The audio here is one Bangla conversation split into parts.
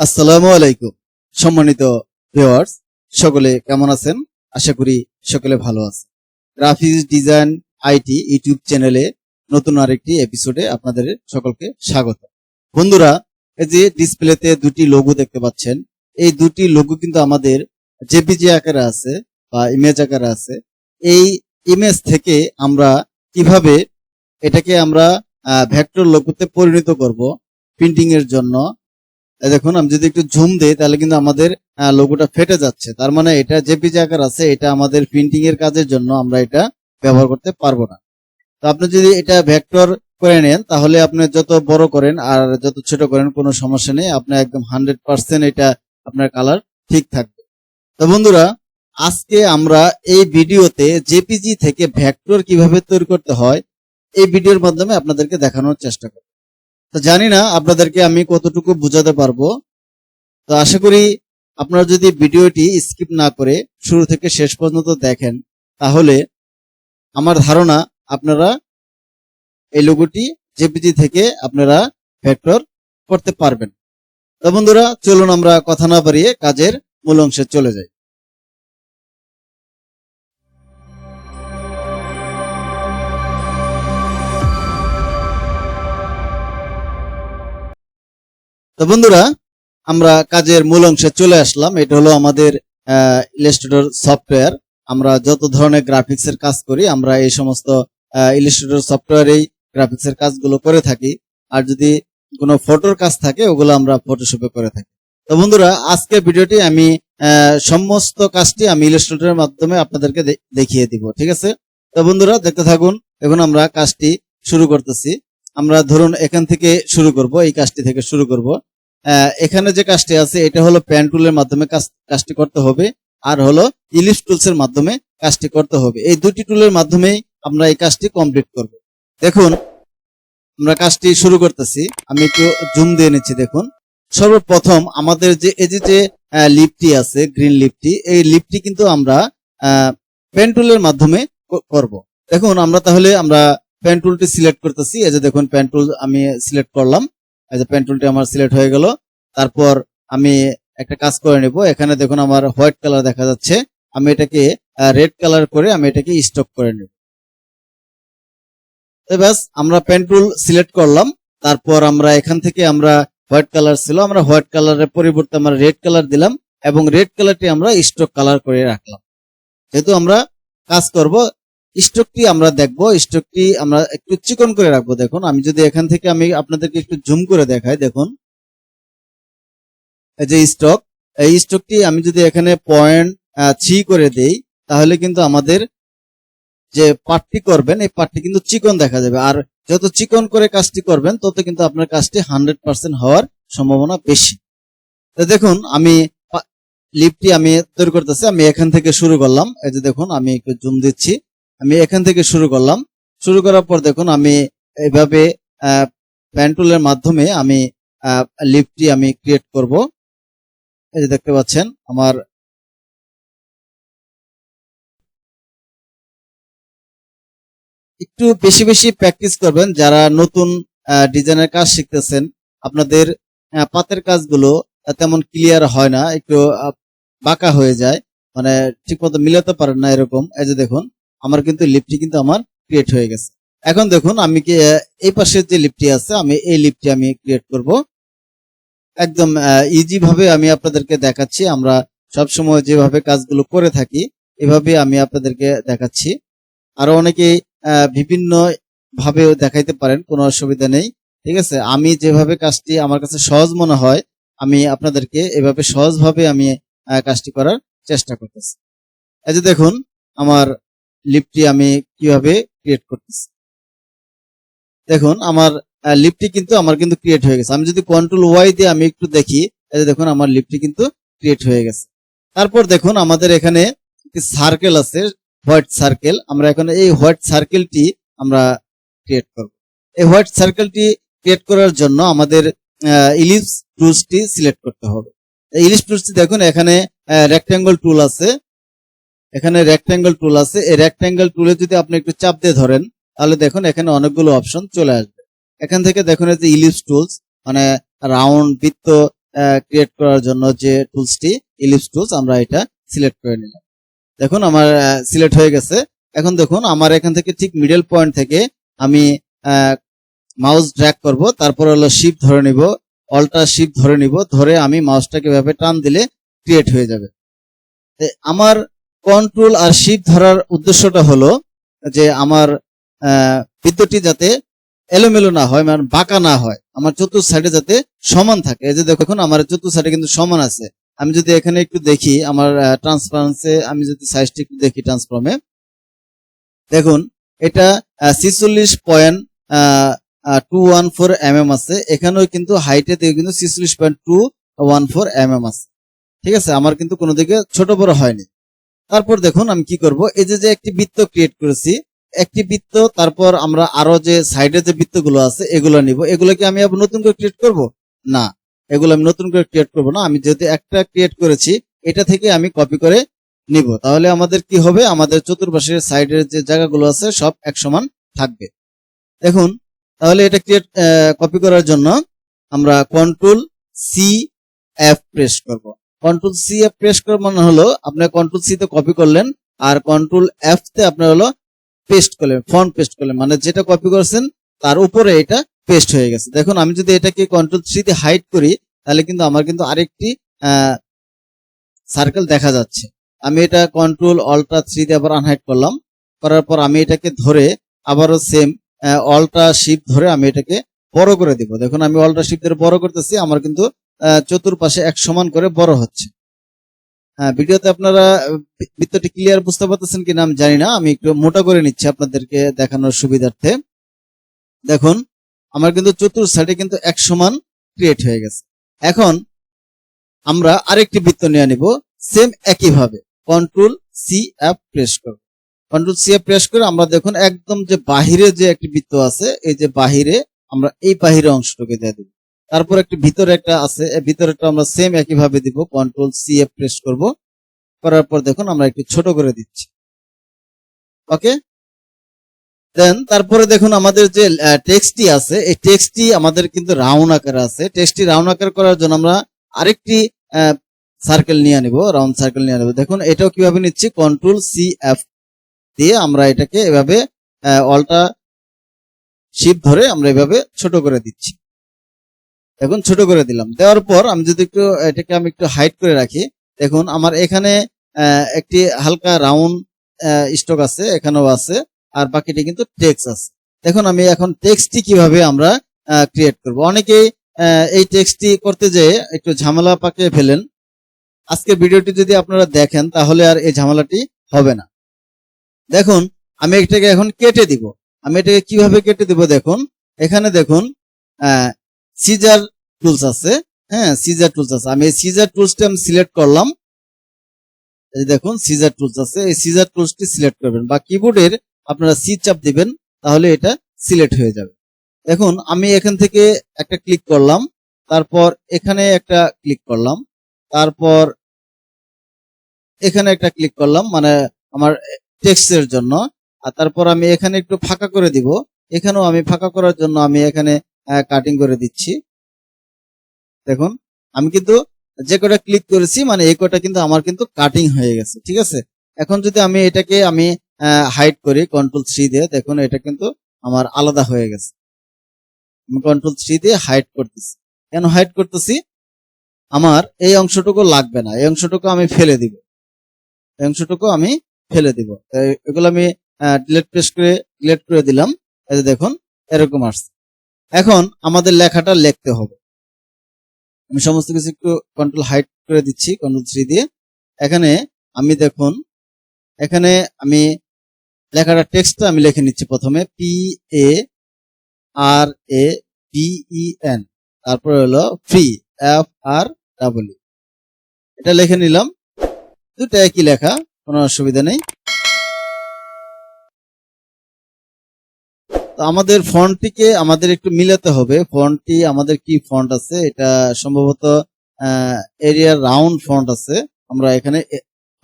আসসালামু আলাইকুম, সম্মানিত ভিউয়ার্স সকলে কেমন আছেন? আশা করি সকলে ভালো আছেন। গ্রাফিক্স ডিজাইন আইটি ইউটিউব চ্যানেলে নতুন আরেকটি এপিসোডে আপনাদের সকলকে স্বাগত। বন্ধুরা, এই যে ডিসপ্লেতে দুটি লোগো দেখতে পাচ্ছেন, এই দুটি লোগো কিন্তু আমাদের জেপিজি আকারে আছে বা ইমেজ আকারে আছে। এই ইমেজ থেকে আমরা কীভাবে এটাকে আমরা ভেক্টর লোগোতে পরিণত করব প্রিন্টিং এর জন্য দেখুন, আমি যদি একটু জুম দেই, তাহলে কিন্তু আমাদের লোগোটা ফেটে যাচ্ছে। তার মানে এটা জেপিজি আকার আছে, এটা আমাদের প্রিন্টিং এর কাজের জন্য আমরা এটা ব্যবহার করতে পারব না। তো আপনি যদি এটা ভেক্টর করে নেন, তাহলে আপনি যত বড় করেন আর যত ছোট করেন, কোনো সমস্যা নেই। আপনি একদম হান্ড্রেড পার্সেন্ট এটা আপনার কালার ঠিক থাকবে। তো বন্ধুরা, আজকে আমরা এই ভিডিওতে জেপিজি থেকে ভেক্টর কীভাবে তৈরি করতে হয়, এই ভিডিওর মাধ্যমে আপনাদেরকে দেখানোর চেষ্টা করব। তো জানি না আপনাদেরকে আমি কতটুকু বোঝাতে পারব। তো আশা করি আপনারা যদি ভিডিওটি স্কিপ না করে শুরু থেকে শেষ পর্যন্ত দেখেন, তাহলে আমার ধারণা আপনারা এই লোগোটি জেপিজি থেকে আপনারা ফ্যাক্টর করতে পারবেন। তো বন্ধুরা, চলুন আমরা কথা না বাড়িয়ে কাজের মূল অংশে চলে যাই। তো বন্ধুরা, আমরা কাজের মূল অংশে চলে আসলাম। এটা হলো আমাদের ইলাস্ট্রেটর সফটওয়্যার আমরা যত ধরনের গ্রাফিক্স এর কাজ করি, আমরা এই সমস্ত ইলাস্ট্রেটর সফটওয়্যারেই গ্রাফিক্স এর কাজগুলো করে থাকি। আর যদি কোনো ফটোর কাজ থাকে, ওগুলো আমরা ফটোশপে করে থাকি। তো বন্ধুরা, আজকে ভিডিওটি আমি সমস্ত কাজটি আমি ইলাস্ট্রেটরের মাধ্যমে আপনাদেরকে দেখিয়ে দিব, ঠিক আছে? তো বন্ধুরা, দেখতে থাকুন। এখন আমরা কাজটি শুরু করতেছি। আমরা ধরুন এখান থেকে শুরু করব, এই কাজটি থেকে শুরু করব। এখানে যে কাজটি আছে, এটা হলো প্যান টুলের মাধ্যমে কাজটি করতে হবে। আর হলো ইলিশ টুলস এর মাধ্যমে কাজটি করতে হবে। এই দুটি টুলের মাধ্যমেই আমরা এই কাজটি কমপ্লিট করব। দেখুন, আমরা কাজটি শুরু করতেছি। আমি একটু জুম দিয়ে নিচ্ছি, দেখুন। সর্বপ্রথম আমাদের যে, এই যে লিপটি আছে গ্রিন লিপটি এই লিপটি কিন্তু আমরা পেন টুলের মাধ্যমে করব। দেখুন, আমরা তাহলে আমরা পেন টুলটি সিলেক্ট করতেছি। এই যে দেখুন পেন টুল আমি সিলেক্ট করলাম। যে পেন টুলটি আমার সিলেক্ট হয়ে গেল। তারপর আমি একটা কাজ করে নেব। এখানে দেখুন আমার হোয়াইট কালার দেখা যাচ্ছে। আমি এটাকে রেড কালার করে আমি এটাকে স্টক করে নেব। ব্যাস, আমরা পেন টুল সিলেক্ট করলাম। তারপর আমরা এখান থেকে আমরা হোয়াইট কালার ছিল, আমরা হোয়াইট কালারের পরিবর্তে আমরা রেড কালার দিলাম এবং রেড কালারটি আমরা স্টক কালার করে রাখলাম। যেহেতু আমরা কাজ করব স্টকটি আমরা দেখব, স্টকটি আমরা একটু চিকন করে রাখব, দেখুন। আমি যদি এখান থেকে আমি আপনাদেরকে একটু জুম করে দেখাই, দেখুন। এই যে স্টক, এই স্টকটি আমি যদি এখানে পয়েন্ট থ্রি করে দেই, তাহলে কিন্তু আমাদের যে পার্টটি করবেন, এই পার্টটি কিন্তু চিকন দেখা যাবে। আর যত চিকন করে কাজটি করবেন, তত কিন্তু আপনার কাজটি হান্ড্রেড পার্সেন্ট হওয়ার সম্ভাবনা বেশি। তো দেখুন, আমি লিপটি আমি তৈরি করতেছি, আমি এখান থেকে শুরু করলাম। এই যে দেখুন, আমি একটু জুম দিচ্ছি। আমি এখান থেকে শুরু করলাম। শুরু করার পর দেখুন, আমি এইভাবে প্যান্টুলের মাধ্যমে আমি লিপটি আমি ক্রিয়েট করব। এই যে দেখতে পাচ্ছেন, আমার একটু বেশি বেশি প্র্যাকটিস করবেন। যারা নতুন ডিজাইনের কাজ শিখতেছেন, আপনাদের পাতের কাজগুলো তেমন ক্লিয়ার হয় না, একটু বাঁকা হয়ে যায় মানে ঠিক মতো মিলাতে পারেন না এরকম। এই যে দেখুন আমার কিন্তু লিপটি কিন্তু আমার ক্রিয়েট হয়ে গেছে। এখন দেখুন, আমি কি এই পাশের যে লিপটি আছে, আমি এই লিপটি আমি ক্রিয়েট করব। একদম ইজি ভাবে আমি আপনাদেরকে দেখাচ্ছি। আমরা সবসময় যেভাবে কাজগুলো করে থাকি এভাবে আমি আপনাদেরকে দেখাচ্ছি। আরও অনেকে বিভিন্ন ভাবে দেখাইতে পারেন, কোনো অসুবিধা নেই। ঠিক আছে? আমি যেভাবে কাজটি আমার কাছে সহজ মনে হয়, আমি আপনাদেরকে এভাবে সহজভাবে আমি কাজটি করার চেষ্টা করতেছি। এই যে দেখুন, আমার লিপটি আমি কীভাবে ক্রিয়েট করতেছি? দেখুন, আমার লিপটি কিন্তু আমার কিন্তু ক্রিয়েট হয়ে গেছে। আমি যদি কন্ট্রোল ওয়াই দিয়ে আমি একটু দেখি দেখুন, আমার লিপটি কিন্তু ক্রিয়েট হয়ে গেছে। তারপর দেখুন, আমাদের এখানে সার্কেল আছে হোয়াইট সার্কেল আমরা এখন এই হোয়াইট সার্কেলটি আমরা ক্রিয়েট করব। এই হোয়াইট সার্কেলটি ক্রিয়েট করার জন্য আমাদের ইলিপস টুলসটি সিলেক্ট করতে হবে। ইলিপস টুলসটি দেখুন, এখানে রেক্ট্যাঙ্গল টুল আছে। এখানে রেক্ট্যাঙ্গল টুল আছে। এই রেক্ট্যাঙ্গল টুলে যদি আপনি একটু চাপ দিয়ে ধরেন, তাহলে দেখুন এখানে অনেকগুলো অপশন চলে আসবে। এখান থেকে দেখুন যে ইলিপস টুলস মানে রাউন্ড বৃত্ত ক্রিয়েট করার জন্য যে টুলসটি ইলিপস টুলস আমরা এটা সিলেক্ট করে নিলাম। দেখুন আমার সিলেক্ট হয়ে গেছে। এখন দেখুন আমার এখান থেকে ঠিক মিডল পয়েন্ট থেকে আমি মাউস ড্র্যাগ করব, তারপর হলো শিপ ধরে নিব অল্টা শিপ ধরে নিব, ধরে আমি মাউসটাকে এভাবে টান দিলে ক্রিয়েট হয়ে যাবে। আমার কন্ট্রোল আর শিপ ধরার উদ্দেশ্যটা হলো যে আমার বৃত্তটি যাতে এলোমেলো না হয় মানে বাঁকা না হয়, আমার চতুর্থ সাইডে যাতে সমান থাকে। এই যে দেখো এখন আমার চতুর্থ সাইডে কিন্তু সমান আছে। আমি যদি এখানে একটু দেখি, আমার ট্রান্সপারেন্সে আমি যদি সাইজটা একটু দেখি ট্রান্সফর্মে দেখুন, এটা ছিচল্লিশ point two one four M M আছে। এখানেও কিন্তু হাইটে থেকে কিন্তু ছিচল্লিশ point two one four M M আছে। ঠিক আছে? আমার কিন্তু কোনো দিকে ছোট বড় হয়নি। তারপর দেখুন আমি কি করব? এই যে যে একটি বৃত্ত ক্রিয়েট করেছি, একটি বৃত্ত, তারপর আমরা আরও যে সাইডে যে বৃত্তগুলো আছে, এগুলো নিব। এগুলোকে আমি আবার নতুন করে ক্রিয়েট করব? না, এগুলো আমি নতুন করে ক্রিয়েট করব না। আমি যেহেতু একটা ক্রিয়েট করেছি, এটা থেকে আমি কপি করে নিব। তাহলে আমাদের কি হবে? আমাদের চতুর্পাশের সাইডের যে জায়গাগুলো আছে, সব এক সমান থাকবে। দেখুন, তাহলে এটা ক্রিয়েট কপি করার জন্য আমরা কন্ট্রোল সি এফ প্রেস করব। কন্ট্রোল সি এফ প্রেস করার মানে হলো আপনার কন্ট্রোল সি তে কপি করলেন আর কন্ট্রোল এফ তে আপনার হলো পেস্ট করলেন ফন্ট পেস্ট করলেন। মানে যেটা কপি করছেন, তার উপরে এটা পেস্ট হয়ে গেছে। দেখুন, আমি যদি এটাকে কন্ট্রোল থ্রি তে হাইড করি, তাহলে কিন্তু আমার কিন্তু আরেকটি সার্কেল দেখা যাচ্ছে। আমি এটা কন্ট্রোল অল্টা থ্রি দিয়ে আবার আনহাইড করলাম। করার পর আমি এটাকে ধরে আবারও সেম অল্টা শিপ ধরে আমি এটাকে বড় করে দিব। দেখুন, আমি অল্টা শিপ ধরে বড় করতেছি, আমার কিন্তু চতুর্পাশে এক সমান করে বড় হচ্ছে। হ্যাঁ, ভিডিওতে আপনারা বৃত্তটি ক্লিয়ার বুঝতে পারতেছেন কিনা আমি জানি না আমি একটু মোটা করে নিচ্ছি আপনাদেরকে দেখানোর সুবিধার্থে। দেখুন আমার কিন্তু চতুর সাইডে কিন্তু এক সমান ক্রিয়েট হয়ে গেছে। এখন আমরা আরেকটি বৃত্ত নিয়ে নিব সেম একইভাবে। কন্ট্রোল সি অ্যাপ প্রেস করব। কন্ট্রোল সি অ্যাপ প্রেস করে আমরা দেখুন একদম যে বাহিরে যে একটি বৃত্ত আছে এই যে বাহিরে আমরা এই বাহিরে অংশটাকে দিয়ে দিব। তারপর একটি ভিতরে একটা আছে ভিতরেটা আমরা সেম একইভাবে দিব কন্ট্রোল সি অ্যাপ প্রেস করব। করার পর দেখুন আমরা একটু ছোট করে দিচ্ছি। ওকে দেন তারপরে দেখুন আমাদের যে টেক্সটটি আছে, এই টেক্সটটি আমাদের কিন্তু রাউন্ড আকারে আছে। টেক্সটটি রাউন্ড আকার করার জন্য আমরা আরেকটি সার্কেল নিয়ে নিব রাউন্ড সার্কেল নিয়ে নেব। দেখুন এটাও কীভাবে নিচ্ছি? কন্ট্রোল সি এফ দিয়ে আমরা এটাকে এভাবে অল্টা শিপ ধরে আমরা এভাবে ছোট করে দিচ্ছি। এখন ছোট করে দিলাম। দেওয়ার পর আমি যদি একটু, এটাকে আমি একটু হাইট করে রাখি, দেখুন আমার এখানে একটি হালকা রাউন্ড স্টক আছে, এখানেও আছে, আর বাকিটি কিন্তু টেক্স আছে। দেখুন আমি এখন টেক্সটটি কীভাবে আমরা ক্রিয়েট করব। অনেকেই এই টেক্সটটি করতে যেয়ে একটু ঝামেলা পাকিয়ে ফেলেন। আজকের ভিডিওটি যদি আপনারা দেখেন, তাহলে আর এই ঝামেলাটি হবে না। দেখুন, আমি এটাকে এখন কেটে দিব। আমি এটাকে কীভাবে কেটে দিব দেখুন। এখানে দেখুন সিজার টুলস আছে হ্যাঁ সিজার টুলস আছে। আমি এই সিজার টুলসটি আমি সিলেক্ট করলাম। এই দেখুন সিজার টুলস আছে। এই সিজার টুলসটি সিলেক্ট করবেন। বা কিবোর্ডের আপনারা সি চাপ দিবেন, তাহলে এটা সিলেক্ট হয়ে যাবে। দেখুন, আমি এখান থেকে একটা ক্লিক করলাম। তারপর এখানে একটা ক্লিক করলাম। তারপর এখানে একটা ক্লিক করলাম মানে আমার টেক্সটের জন্য। আর তারপর আমি এখানে একটু ফাঁকা করে দিব। এখানেও আমি ফাঁকা করার জন্য আমি এখানে কাটিং করে দিচ্ছি। দেখুন, আমি কিন্তু যে কটা ক্লিক করেছি মানে এই কটা কিন্তু আমার কিন্তু কাটিং হয়ে গেছে, ঠিক আছে? এখন যদি আমি এটাকে আমি হাইড করি কন্ট্রোল থ্রি দিয়ে, দেখুন এটা কিন্তু আমার আলাদা হয়ে গেছে। আমি কন্ট্রোল থ্রি দিয়ে হাইড করতেছি। কেন হাইড করতেছি? আমার এই অংশটুকু লাগবে না, এই অংশটুকু আমি ফেলে দিব। এই অংশটুকু আমি ফেলে দিব। এগুলো আমি ডিলেট প্রেস করে ডিলেট করে দিলাম। এই দেখুন, এরকম আসছে। এখন আমাদের লেখাটা লিখতে হবে। আমি সমস্ত কিছু একটু কন্ট্রোল হাইট করে দিচ্ছি কন্ট্রোল থ্রি দিয়ে। এখানে আমি দেখুন, এখানে আমি লেখাটা টেক্সটটা আমি লিখে নিচ্ছি প্রথমে P A R A E N তারপরে হলো ফ্রি এফ আর ডাবল এটা লিখে নিলাম। দুটা একই লেখা, কোনো অসুবিধা নেই। তো আমাদের ফন্টটিকে আমাদের একটু মিলাতে হবে। ফন্টটি আমাদের কি ফন্ট আছে? এটা সম্ভবত এরিয়ার রাউন্ড ফন্ট আছে। আমরা এখানে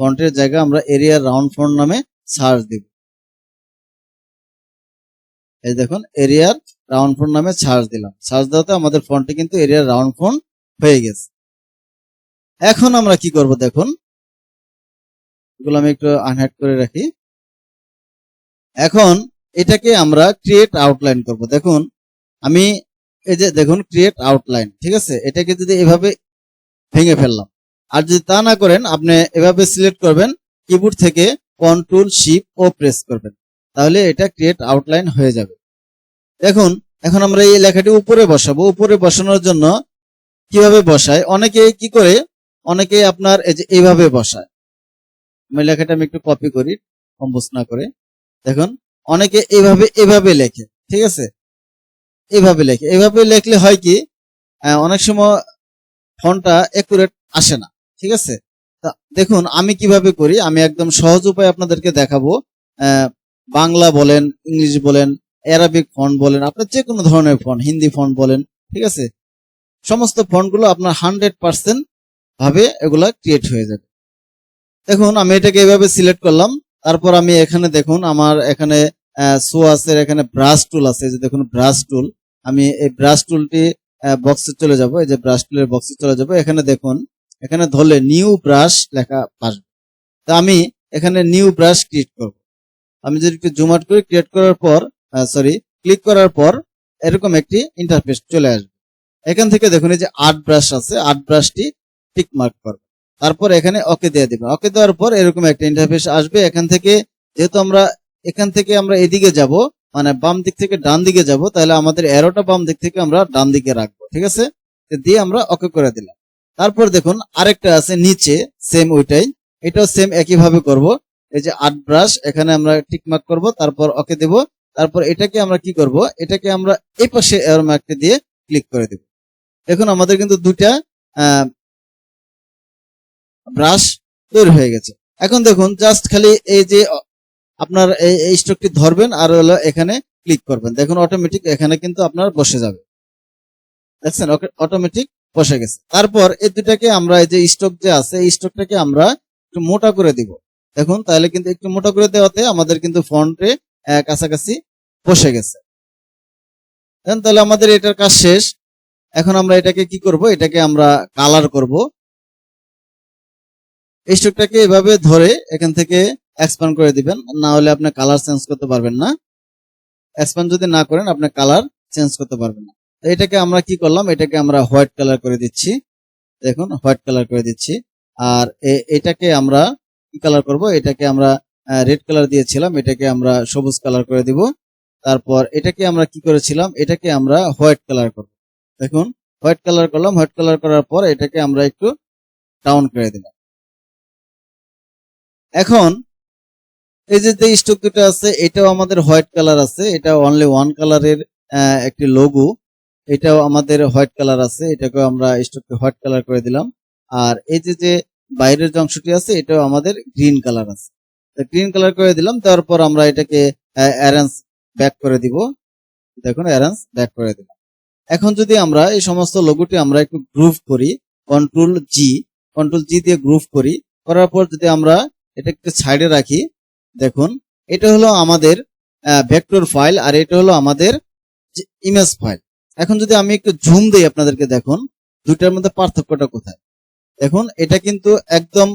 ফন্টের জায়গা আমরা এরিয়ার রাউন্ড ফন্ট নামে সার্চ দিব। এই দেখুন এরিয়ার রাউন্ড ফন্ট নামে সার্চ দিলাম। সার্চ দেওয়াতে আমাদের ফন্টটি কিন্তু এরিয়ার রাউন্ড ফন্ট হয়ে গেছে। এখন আমরা কি করব দেখুন? এগুলো আমি একটু আনহাইড করে রাখি। এখন এটাকে আমরা ক্রিয়েট আউটলাইন করব। দেখুন, আমি এই যে দেখুন ক্রিয়েট আউটলাইন ঠিক আছে? এটাকে যদি এভাবে ভেঙে ফেললাম। আর যদি তা না করেন, আপনি এভাবে সিলেক্ট করবেন কিবোর্ড থেকে কন্ট্রোল শিপ ও প্রেস করবেন। তাহলে এটা ক্রিয়েট আউটলাইন হয়ে যাবে। দেখুন, এখন আমরা এই লেখাটি উপরে বসাবো। উপরে বসানোর জন্য কীভাবে বসায়? অনেকে কি করে? অনেকে আপনার এই যে এইভাবে বসায়। আমি লেখাটা আমি একটু কপি করি, কম্পোজ না করে। দেখুন অনেকে এভাবে এভাবে লেখে, ঠিক আছে? এভাবে লেখে। এভাবে লেখলে হয় কি অনেক সময় ফন্টটা একুরেট আসে না, ঠিক আছে? দেখুন, আমি কীভাবে করি, আমি একদম সহজ উপায় আপনাদেরকে দেখাবো। বাংলা বলেন, ইংলিশ বলেন অ্যারাবিক ফন্ট বলেন, আপনার যে কোনো ধরনের ফন্ট হিন্দি ফন্ট বলেন, ঠিক আছে? সমস্ত ফন্টগুলো আপনার হান্ড্রেড পার্সেন্ট ভাবে এগুলা ক্রিয়েট হয়ে যাবে। দেখুন, আমি এটাকে এভাবে সিলেক্ট করলাম। তারপর আমি এখানে দেখুন, আমার এখানে আছে, এখানে ব্রাশ টুল আছে যে দেখুন ব্রাশ টুল আমি এই ব্রাশ টুলটি বক্সে চলে যাব, এই যে ব্রাশ টুলের বক্সে চলে যাব। এখানে দেখুন, এখানে ধরলে নিউ ব্রাশ লেখা আসবে তা আমি এখানে নিউ ব্রাশ ক্রিয়েট করব। আমি যদি একটু জুম আউট করে ক্রিয়েট করার পর সরি ক্লিক করার পর এরকম একটি ইন্টারফেস চলে আসবে। এখান থেকে দেখুন, এই যে আর্ট ব্রাশ আছে আর্ট ব্রাশটি টিক মার্ক করবে। তারপর এখানে ওকে দিয়ে দিবেন ওকে দেওয়ার পর এরকম একটা ইন্টারফেস আসবে। এখান থেকে যেহেতু আমরা এখান থেকে আমরা এদিকে যাব মানে বাম দিক থেকে ডান দিকে যাব, তাহলে আমাদের এরোটা বাম দিক থেকে আমরা ডান দিকে রাখব, ঠিক আছে? দিয়ে আমরা ওকে করে দিলাম। তারপর দেখুন আরেকটা আছে নিচে সেম ওইটাই। এটাও সেম একই ভাবে করব। এই যে আর্ট ব্রাশ এখানে আমরা টিক মার্ক করব, তারপর ওকে দেব। তারপর এটাকে আমরা কি করব? এটাকে আমরা এই পাশে এরো মার্কটা দিয়ে ক্লিক করে দেব। দেখুন আমাদের কিন্তু দুটা ব্রাশ তৈরি হয়ে গেছে। এখন দেখুন জাস্ট খালি এই যে আপনার এই স্টকটি ধরবেন আর হলো এখানে ক্লিক করবেন। দেখুন অটোমেটিক এখানে কিন্তু আপনার বসে যাবে। দেখছেন? অটোমেটিক বসে গেছে। তারপর এই দুটাকে আমরা এই যে স্টক যে আছে, এই স্টকটাকে আমরা একটু মোটা করে দিব। দেখুন, তাহলে কিন্তু একটু মোটা করে দেওয়াতে আমাদের কিন্তু ফন্টে কাছাকাছি বসে গেছে। তাহলে আমাদের এটার কাজ শেষ। এখন আমরা এটাকে কি করব? এটাকে আমরা কালার করব। এই স্টকটাকে এভাবে ধরে এখান থেকে এক্সপ্যান্ড করে দিবেন। না হলে আপনি কালার চেঞ্জ করতে পারবেন না। এক্সপ্যান্ড যদি না করেন, আপনি কালার চেঞ্জ করতে পারবেন না। এটাকে আমরা কি করলাম? এটাকে আমরা হোয়াইট কালার করে দিচ্ছি। দেখুন হোয়াইট কালার করে দিচ্ছি। আর এটাকে আমরা কি কালার করব? এটাকে আমরা রেড কালার দিয়েছিলাম। এটাকে আমরা সবুজ কালার করে দিব। তারপর এটাকে আমরা কি করেছিলাম? এটাকে আমরা হোয়াইট কালার করব। দেখুন হোয়াইট কালার করলাম। হোয়াইট কালার করার পর এটাকে আমরা একটু ডাউন করে দিলাম। এখন, এই যে যে স্টক আছে, এটাও আমাদের হোয়াইট কালার আছে এটা অনলি ওয়ান কালারের একটি লোগো এটাও আমাদের হোয়াইট কালার আছে, এটাকেও আমরা স্টককে হোয়াইট কালার করে দিলাম। আর এই যে যে বাইরের যে অংশটি আছে, এটাও আমাদের গ্রিন কালার আছে। গ্রিন কালার করে দিলাম তারপর আমরা এটাকে অ্যারেঞ্জ ব্যাক করে দিব। দেখুন অ্যারেঞ্জ ব্যাক করে দিলাম। এখন যদি আমরা এই সমস্ত লোগোটি আমরা একটু গ্রুপ করি কন্ট্রোল জি কন্ট্রোল জি দিয়ে গ্রুপ করি, করার পর যদি আমরা এটা একটু সাইডে রাখি। দেখুন, এটা হলো আমাদের ভেক্টর ফাইল আর এটা হলো আমাদের ইমেজ ফাইল এখন যদি আমি একটু জুম দিই আপনাদেরকে, দেখুন, দুইটার মধ্যে পার্থক্যটা কোথায়? দেখুন, এটা কিন্তু একদম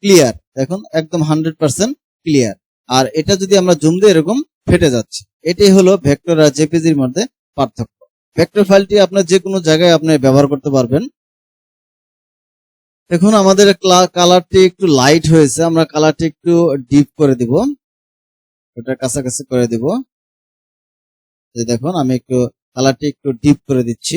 ক্লিয়ার দেখুন, একদম হান্ড্রেড পার্সেন্ট ক্লিয়ার আর এটা যদি আমরা জুম দিই, এরকম ফেটে যাচ্ছে। এটাই হলো ভেক্টর আর জেপিজির মধ্যে পার্থক্য। ভেক্টর ফাইলটি আপনার যে কোনো জায়গায় আপনি ব্যবহার করতে পারবেন। দেখুন, আমাদের কালারটি একটু লাইট হয়েছে, আমরা কালারটি একটু ডিপ করে দিব। ওটা কাছাকাছি করে দিব। এই দেখুন, আমি একটু কালারটি একটু ডিপ করে দিচ্ছি।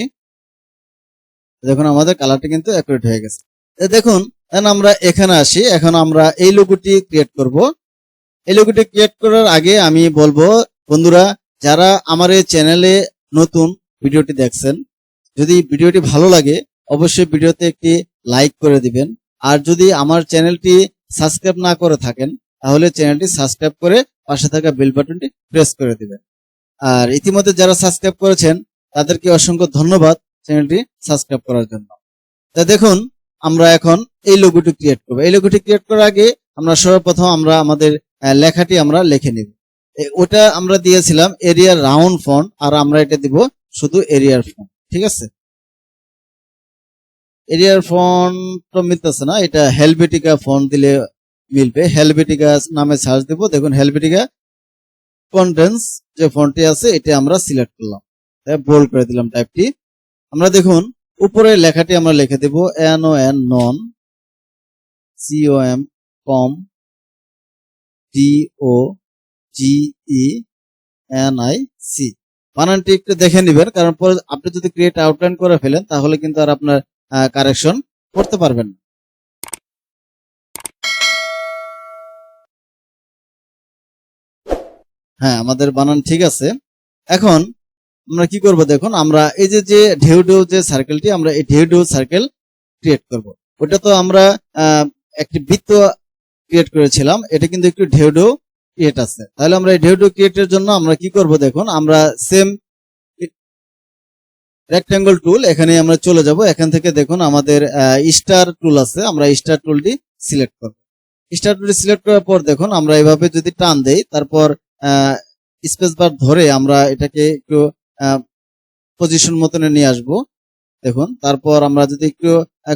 দেখুন, আমাদের কালারটি কিন্তু অ্যাকুরেট হয়ে গেছে। দেখুন এখন আমরা এখানে আসি। এখন আমরা এই লোগোটি ক্রিয়েট করব। এই লোগোটি ক্রিয়েট করার আগে আমি বলব, বন্ধুরা, যারা আমার এই চ্যানেলে নতুন, ভিডিওটি দেখছেন, যদি ভিডিওটি ভালো লাগে, অবশ্যই ভিডিওতে একটি লাইক করে দিবেন। আর যদি আমার চ্যানেলটি সাবস্ক্রাইব না করে থাকেন, তাহলে চ্যানেলটি সাবস্ক্রাইব করে পাশে থাকা বেল বাটনটি প্রেস করে দিবেন। আর ইতিমধ্যে যারা সাবস্ক্রাইব করেছেন, তাদেরকে অসংখ্য ধন্যবাদ চ্যানেলটি সাবস্ক্রাইব করার জন্য। তা দেখুন, আমরা এখন এই লোগোটি ক্রিয়েট করব। এই লোগোটি ক্রিয়েট করার আগে আমরা সর্বপ্রথম আমরা আমাদের লেখাটি আমরা লিখে নিব। ওটা আমরা দিয়েছিলাম এরিয়ার রাউন্ড ফন্ট আর আমরা এটা দিব শুধু এরিয়ার ফন্ট ঠিক আছে? এরিয়ার ফন্ট তো মিলতেছে না, এটা হেলভেটিকা ফন্ট দিলে মিলবে। হেলভেটিকা নামে সার্চ দেবো, দেখুন হেলভেটিকা কন্টেন্স যে ফন্টটি আছে, এটা আমরা সিলেক্ট করলাম। বোল্ড করে দিলাম টাইপটি আমরা দেখুন উপরে লেখাটি আমরা লিখে দেব N O N non C O M com O G E N I C বানানটি একটু দেখে নিবেন, কারণ পরে আপনি যদি ক্রিয়েট আউটলাইন করে ফেলেন, তাহলে কিন্তু আর আপনার কারেকশন করতে পারবেন হ্যাঁ আমাদের বানান ঠিক আছে। এখন আমরা কি করব দেখুন, আমরা এই যে যে ঢেউ ঢেউ যে সার্কেলটি আমরা এই ঢেউ ঢেউ সার্কেল ক্রিয়েট করব। ওটা তো আমরা একটি বৃত্ত ক্রিয়েট করেছিলাম, এটা কিন্তু একটু ঢেউ ঢেউ ক্রিয়েট আছে। তাহলে আমরা এই ঢেউ ঢেউ ক্রিয়েটের জন্য আমরা কি করব দেখুন, আমরা সেম রেক্টাঙ্গল টুল এখানে আমরা চলে যাব। এখান থেকে দেখুন আমাদের স্টার টুল আছে। আমরা স্টার টুলটি সিলেক্ট করব। স্টার টুলটি সিলেক্ট করার পর দেখুন আমরা এভাবে যদি টান দেই, তারপর স্পেস বার ধরে আমরা এটাকে একটু পজিশন মতনে নিয়ে আসব। দেখুন, তারপর আমরা যদি একটু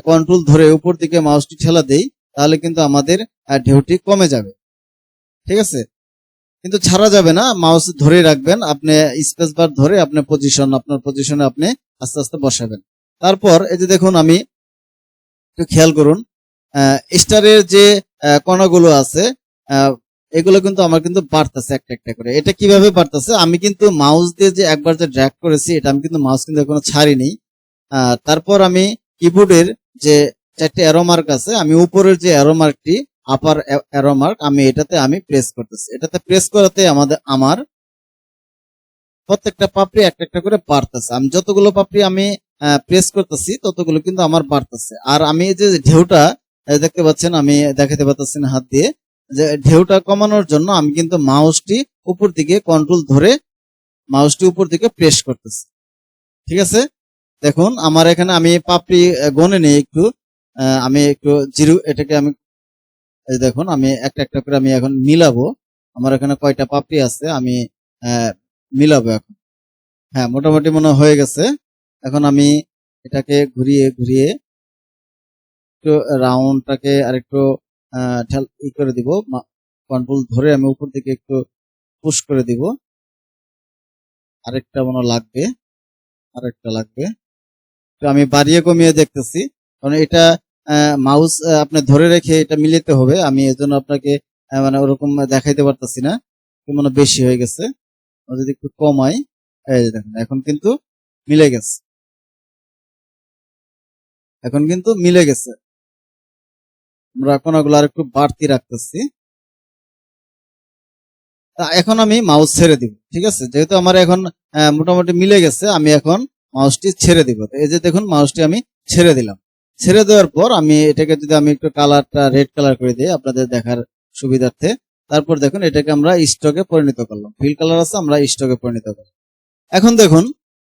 কন্ট্রোল ধরে উপর দিকে মাউসটি ঠেলা দেই, তাহলে কিন্তু আমাদের ঢেউটি কমে যাবে। ঠিক আছে? কিন্তু ছাড়া যাবে না। মাউস ধরে রাখবেন। আপনি স্পেস বার ধরে আপনি পজিশন আপনার পজিশনে আপনি আস্তে আস্তে বসাবেন। তারপর এই যে দেখুন আমি একটু খেয়াল করুন স্টারের যে কণাগুলো আছে এগুলো কিন্তু আমার কিন্তু বাড়তেছে একটা একটা করে। এটা কীভাবে বাড়তেছে? আমি কিন্তু মাউস দিয়ে যে একবার যে ড্র্যাগ করেছি, এটা আমি কিন্তু মাউস কিন্তু এখনও ছাড়িনি। তারপর আমি কিবোর্ডের যে চারটে অ্যারো মার্ক আছে, আমি উপরের যে অ্যারো মার্কটি আপার অ্যারো মার্ক আমি এটাতে আমি প্রেস করতেছি। এটাতে প্রেস করাতে আমাদের, আমার প্রত্যেকটা পাপড়ি একটা একটা করে বাড়তেছে। আমি যতগুলো পাপড়ি আমি প্রেস করতেছি, ততগুলো কিন্তু আমার বাড়তেছে। আর আমি যে ঢেউটা দেখতে পাচ্ছেন, আমি দেখাতে পারতেছি না হাত দিয়ে, যে ঢেউটা কমানোর জন্য আমি কিন্তু মাউসটি উপর দিকে কন্ট্রোল ধরে মাউসটি উপর দিকে প্রেস করতেছি। ঠিক আছে? দেখুন, আমার এখানে আমি পাপড়ি গনে নেই একটু আমি একটু জিরো, এটাকে আমি দেখুন, আমি একটা একটা করে আমি এখন মিলাবো। আমার এখানে কয়টা পাপড়ি আছে, আমি মিলাবো এখন। হ্যাঁ মোটামুটি মনে হয়ে গেছে। এখন আমি এটাকে ঘুরিয়ে ঘুরিয়ে একটু রাউন্ডটাকে আরেকটু ঢাল- ই করে দিব। কন্ট্রোল ধরে আমি উপর দিকে একটু পুশ করে দিব। আরেকটা মনে লাগবে। আরেকটা লাগবে। তো আমি বাড়িয়ে কমিয়ে দেখতেছি। কারণ এটা মাউস আপনি ধরে রেখে এটা মিলাতে হবে। আমি এজন্য আপনাকে মানে ওরকম দেখাইতে পারতেছি না। মনে বেশি হয়ে গেছে। যদি একটু কমাই এই যে দেখুন, এখন কিন্তু মিলে গেছে। এখন কিন্তু মিলে গেছে। আমরা কোনাগুলো আর একটু বাড়তি রাখতেছি। এখন আমি মাউস ছেড়ে দিব, ঠিক আছে? যেহেতু আমার এখন মোটামুটি মিলে গেছে, আমি এখন মাউসটি ছেড়ে দিব। এই যে দেখুন মাউসটি আমি ছেড়ে দিলাম। ছেড়ে দেওয়ার পর আমি এটাকে যদি আমি একটু কালারটা রেড কালার করে দিই, আপনাদের দেখার সুবিধার্থে তারপর দেখুন, এটাকে আমরা স্টকে পরিণত করলাম। ফিল কালার আছে, আমরা স্টকে পরিণত করলাম। এখন দেখুন,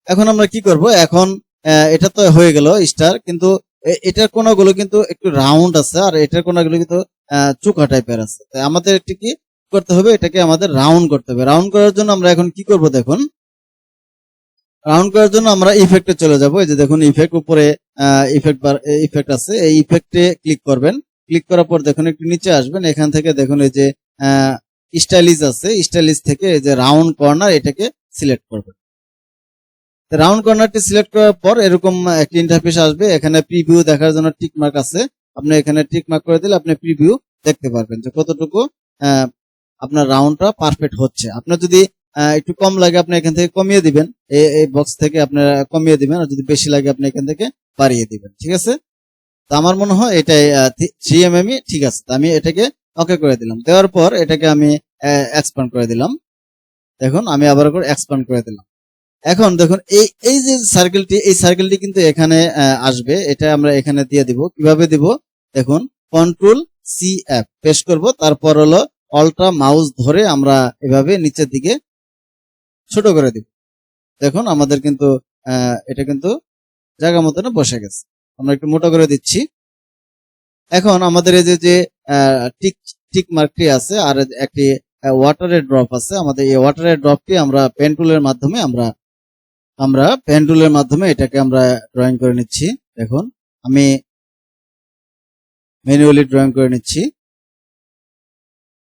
এখন আমরা কি করব? এখন এটা তো হয়ে গেল স্টার কিন্তু এটার কোনাগুলো কিন্তু একটু রাউন্ড আছে, আর এটার কোনাগুলো কিন্তু চোখা টাইপের আছে। তাই আমাদের একটি কি করতে হবে? এটাকে আমাদের রাউন্ড করতে হবে। রাউন্ড করার জন্য আমরা এখন কি করব দেখুন? রাউন্ড করার জন্য আমরা ইফেক্টে চলে যাব। এই যে দেখুন ইফেক্ট উপরে ইফেক্ট ইফেক্ট আছে। এই ইফেক্টে ক্লিক করবেন। ক্লিক করার পর দেখুন, একটু নিচে আসবেন। এখান থেকে দেখুন, এই যে স্টাইলিশ আছে স্টাইলিশ থেকে যে রাউন্ড কর্নার এটাকে সিলেক্ট করবেন রাউন্ড কর্নারটি সিলেক্ট করার পর এরকম একটি ইন্টারফেস আসবে, এখানে প্রিভিউ দেখার জন্য টিক মার্ক আছে। আপনি এখানে টিক মার্ক করে দিলে আপনি প্রিভিউ দেখতে পারবেন যে কতটুকু আপনার রাউন্ডটা পারফেক্ট হচ্ছে। আপনার যদি একটু কম লাগে, আপনি এখান থেকে কমিয়ে দিবেন। এই- বক্স থেকে আপনার কমিয়ে দিবেন, আর যদি বেশি লাগে, আপনি এখান থেকে বাড়িয়ে দিবেন। ঠিক আছে? তো আমার মনে হয় এটাই থ্রি এম ঠিক আছে। আমি এটাকে ওকে করে দিলাম। দেওয়ার পর এটাকে আমি এক্সপান্ড করে দিলাম। দেখুন, আমি আবার করে এক্সপান্ড করে দিলাম। এখন দেখুন, এই এই যে সার্কেলটি এই সার্কেলটি কিন্তু এখানে আসবে। এটা আমরা এখানে দিয়ে দিব। কীভাবে দিব? দেখুন কন্ট্রোল সি অ্যাপ পেশ করব। তারপর হলো অল্টা মাউস ধরে আমরা এভাবে নিচের দিকে ছোট করে দিব। দেখুন, আমাদের কিন্তু এটা কিন্তু জায়গা মতন বসে গেছে। আমরা একটু মোটা করে দিচ্ছি। এখন আমাদের এই যে যে টিক টিক মার্কটি আছে, আর একটি ওয়াটারের ড্রপ আছে, আমাদের এই ওয়াটারের ড্রপটি আমরা পেন টুলের মাধ্যমে আমরা আমরা পেন টুলের মাধ্যমে এটাকে আমরা ড্রয়িং করে নিচ্ছি। দেখুন, আমি ম্যানুয়ালি ড্রয়িং করে নিচ্ছি।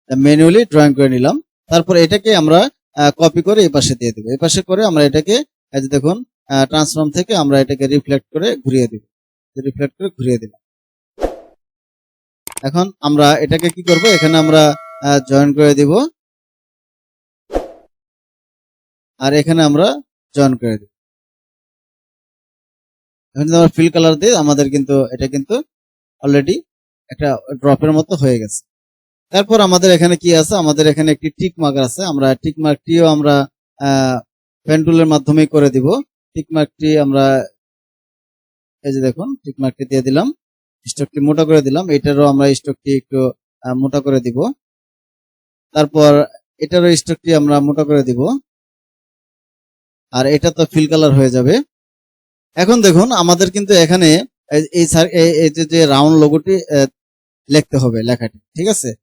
ম্যানুয়ালি ড্রয়িং করে নিলাম। তারপর এটাকে আমরা কপি করে এই পাশে দিয়ে দেবো। এই পাশে করে আমরা এটাকে দেখুন ট্রান্সফর্ম থেকে আমরা এটাকে রিফ্লেক্ট করে ঘুরিয়ে দিব। রিফ্লেক্ট করে ঘুরিয়ে দিলাম। এখন আমরা এটাকে কি করব? এখানে আমরা জয়েন করে দিব। আর এখানে আমরা জয়েন করে দিব। এখন যদি আমরা ফিল কালার দিই, আমাদের কিন্তু, এটা কিন্তু অলরেডি একটা ড্রপের মতো হয়ে গেছে। তারপর আমাদের এখানে কি আছে? আমাদের এখানে একটি টিক মার্ক আছে। আমরা টিক মার্কটিও আমরা পেন্টুলের মাধ্যমে করে দিব। টিক মার্কটি আমরা, এই যে দেখুন টিক মার্কটি দিয়ে দিলাম। স্টকটি মোটা করে দিলাম। এটারও আমরা স্টকটি একটু মোটা করে দিব। তারপর এটারও স্টকটি আমরা মোটা করে দিব। আর এটা তো ফিল কালার হয়ে যাবে। এখন দেখুন, আমাদের কিন্তু এখানে এই- যে রাউন্ড লোগোটি লিখতে হবে লেখাটি, ঠিক আছে?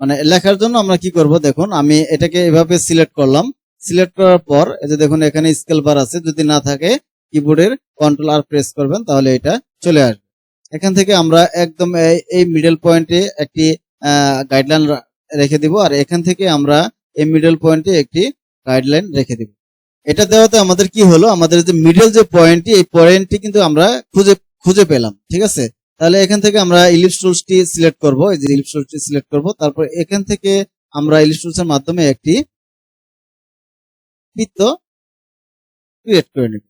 মানে লেখার জন্য আমরা কি করব দেখুন, আমি এটাকে এভাবে সিলেক্ট করলাম। সিলেক্ট করার পর, এই যে দেখুন, এখানে স্কেল বার আছে। যদি না থাকে কিবোর্ডের কন্ট্রোল আর প্রেস করবেন, তাহলে এটা চলে আসবে। এখান থেকে আমরা একদম এই- মিডল পয়েন্টে একটি গাইডলাইন রেখে দিব আর এখান থেকে আমরা এই মিডল পয়েন্টে একটি গাইডলাইন রেখে দিব। এটা দেওয়াতে আমাদের কি হলো? আমাদের যে মিডল যে পয়েন্টটি এই পয়েন্টটি কিন্তু আমরা খুঁজে খুঁজে পেলাম, ঠিক আছে? তাহলে এখান থেকে আমরা ইলিপস টুলসটি সিলেক্ট করব, এই যে ইলিপস টুলসটি সিলেক্ট করব, তারপর এখান থেকে আমরা ইলিপস টুলসের মাধ্যমে একটি বৃত্ত ক্রিয়েট করে নেব।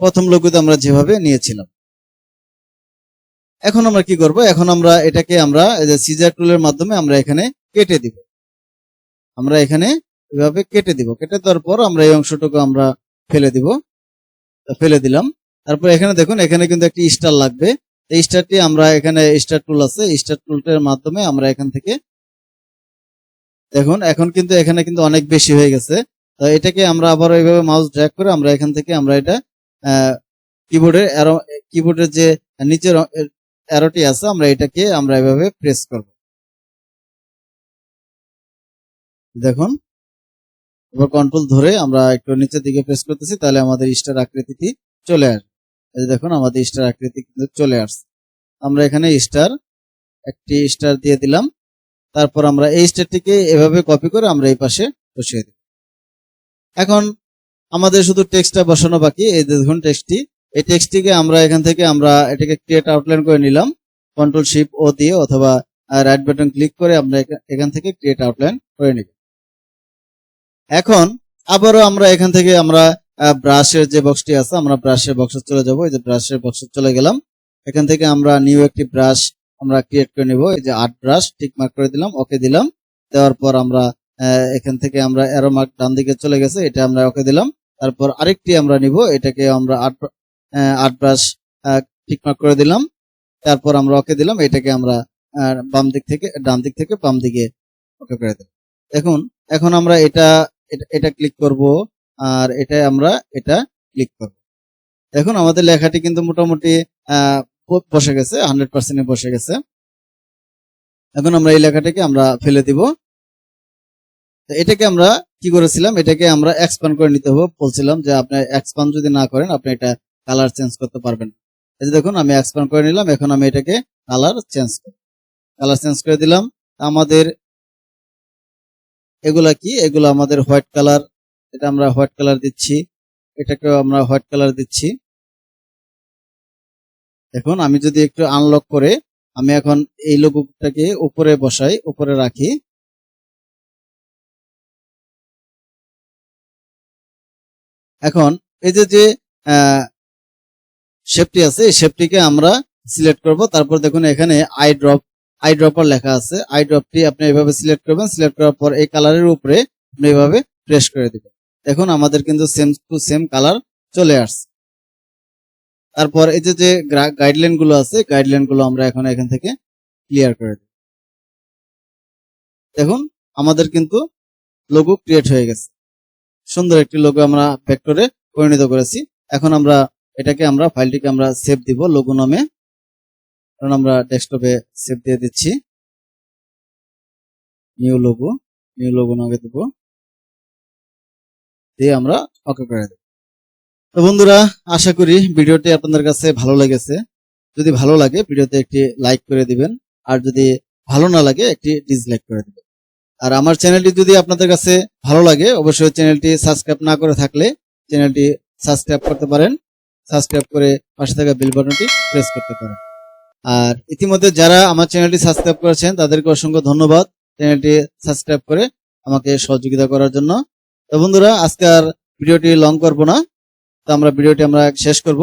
প্রথম লোগোতে আমরা যেভাবে নিয়েছিলাম। এখন আমরা কি করব? এখন আমরা এটাকে আমরা সিজার টুলের মাধ্যমে আমরা এখানে কেটে দিব। আমরা এখানে এভাবে কেটে দিব। কেটে দেওয়ার পর আমরা এই অংশটুকু আমরা ফেলে দিব। ফেলে দিলাম। তারপর এখানে দেখুন, এখানে কিন্তু একটি স্টার লাগবে। এই স্টারটি আমরা এখানে স্টার টুল আছে। স্টার টুলটার মাধ্যমে আমরা এখান থেকে দেখুন, এখন কিন্তু এখানে কিন্তু অনেক বেশি হয়ে গেছে। তো এটাকে আমরা আবার এইভাবে মাউস ড্র্যাগ করে আমরা এখান থেকে আমরা এটা কিবোর্ডের কিবোর্ডের যে নিচের অ্যারোটি আছে, আমরা এটাকে আমরা এভাবে প্রেস করব। দেখুন, এবার কন্ট্রোল ধরে আমরা একটু নিচের দিকে প্রেস করতেছি, তাহলে আমাদের স্টার আকৃতিটি চলে আসবে। দেখুন, আমাদের স্টার আকৃতি কিন্তু চলে আসছে। আমরা এখানে স্টার একটি স্টার দিয়ে দিলাম, তারপর আমরা এই স্টারটিকে এভাবে কপি করে আমরা এই পাশে বসিয়ে দিই। এখন, আমাদের শুধু টেক্সটটা বসানো বাকি, এই দেখুন টেক্সটটি এই টেক্সটটিকে আমরা এখান থেকে আমরা এটাকে ক্রিয়েট আউটলাইন করে নিলাম। কন্ট্রোল শিপ ও দিয়ে অথবা রাইট বাটন ক্লিক করে আমরা এখান থেকে ক্রিয়েট আউটলাইন করে নিব। এখন আবারও আমরা এখান থেকে আমরা ব্রাশের যে বক্সটি আছে, আমরা ব্রাশের বক্সে চলে যাব। এই যে ব্রাশের বক্সে চলে গেলাম। এখান থেকে আমরা নিউ একটি ব্রাশ আমরা ক্রিয়েট করে নিব। এই যে আর্ট ব্রাশ টিক মার্ক করে দিলাম ওকে দিলাম। দেওয়ার পর আমরা এখান থেকে আমরা অ্যারো মার্ক ডান দিকে চলে গেছে, এটা আমরা ওকে দিলাম। তারপর আরেকটি আমরা নিব, এটাকে আমরা art art brush tick mark করে দিলাম। তারপর আমরা ওকে দিলাম, এটাকে আমরা বাম দিক থেকে, ডান দিক থেকে বাম দিকে ওকে করে দিলাম। দেখুন, এখন আমরা এটা, এটা- ক্লিক করব, আর এটা আমরা, এটা ক্লিক করব। দেখুন, আমাদের লেখাটি কিন্তু মোটামুটি বসে গেছে হান্ড্রেড পার্সেন্ট বসে গেছে। এখন আমরা এই লেখাটাকে আমরা ফেলে দিব। এটাকে আমরা কি করেছিলাম? এটাকে আমরা এক্সপান্ড করে নিতে হবে। বলছিলাম যে আপনি এক্সপান্ড যদি না করেন, আপনি এটা কালার চেঞ্জ করতে পারবেন। এই যে দেখুন, আমি এক্সপান্ড করে নিলাম, এখন আমি এটাকে কালার চেঞ্জ করি। কালার চেঞ্জ করে দিলাম আমাদের এগুলা কি? এগুলো আমাদের হোয়াইট কালার এটা আমরা হোয়াইট কালার দিচ্ছি, এটাকেও আমরা হোয়াইট কালার দিচ্ছি। এখন আমি যদি একটু আনলক করে, আমি এখন এই লোগোটাকে উপরে বসাই, উপরে রাখি। এখন এই যে যে শেপটি আছে, এই শেপটিকে আমরা সিলেক্ট করব। তারপর দেখুন এখানে আই ড্রপ আই ড্রপার লেখা আছে। আই ড্রপটি আপনি এভাবে সিলেক্ট করবেন। সিলেক্ট করার পর এই কালারের উপরে আপনি এভাবে প্রেস করে দিবেন। দেখুন আমাদের কিন্তু সেম টু সেম কালার চলে আসছে। তারপর এই যে যে গাইডলাইনগুলো আছে গাইডলাইনগুলো আমরা এখন এখান থেকে ক্লিয়ার করে দিই। দেখুন, আমাদের কিন্তু লোগো ক্রিয়েট হয়ে গেছে। সুন্দর একটি লোগো আমরা ভেক্টরে পরিণত করেছি। এখন আমরা এটাকে আমরা ফাইলটিকে আমরা সেভ দিব লোগো নামে। কারণ আমরা ডেস্কটপে সেভ দিয়ে দিচ্ছি। নিউ লোগো নিউ লোগো নামে দেবো। দিয়ে আমরা ওকে করে দেব। তো বন্ধুরা, আশা করি ভিডিওটি আপনাদের কাছে ভালো লেগেছে। যদি ভালো লাগে, ভিডিওতে একটি লাইক করে দিবেন। আর যদি ভালো না লাগে, একটি ডিসলাইক করে দিবেন। আর আমার চ্যানেলটি যদি আপনাদের কাছে ভালো লাগে, অবশ্যই চ্যানেলটি সাবস্ক্রাইব না করে থাকলে চ্যানেলটি সাবস্ক্রাইব করতে পারেন। সাবস্ক্রাইব করে পাশে থাকা বেল বাটনটি প্রেস করতে পারেন। আর ইতিমধ্যে যারা আমার চ্যানেলটি সাবস্ক্রাইব করেছেন, তাদেরকে অসংখ্য ধন্যবাদ চ্যানেলটি সাবস্ক্রাইব করে আমাকে সহযোগিতা করার জন্য। তো বন্ধুরা আর ভিডিওটি লং করব না, তো আমরা ভিডিওটি আমরা শেষ করব।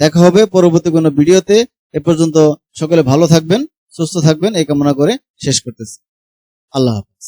দেখা হবে পরবর্তী কোনো ভিডিওতে। এ পর্যন্ত সকলে ভালো থাকবেন, সুস্থ থাকবেন, এই কামনা করে শেষ করতেছি। আল্লাহ হাফেজ।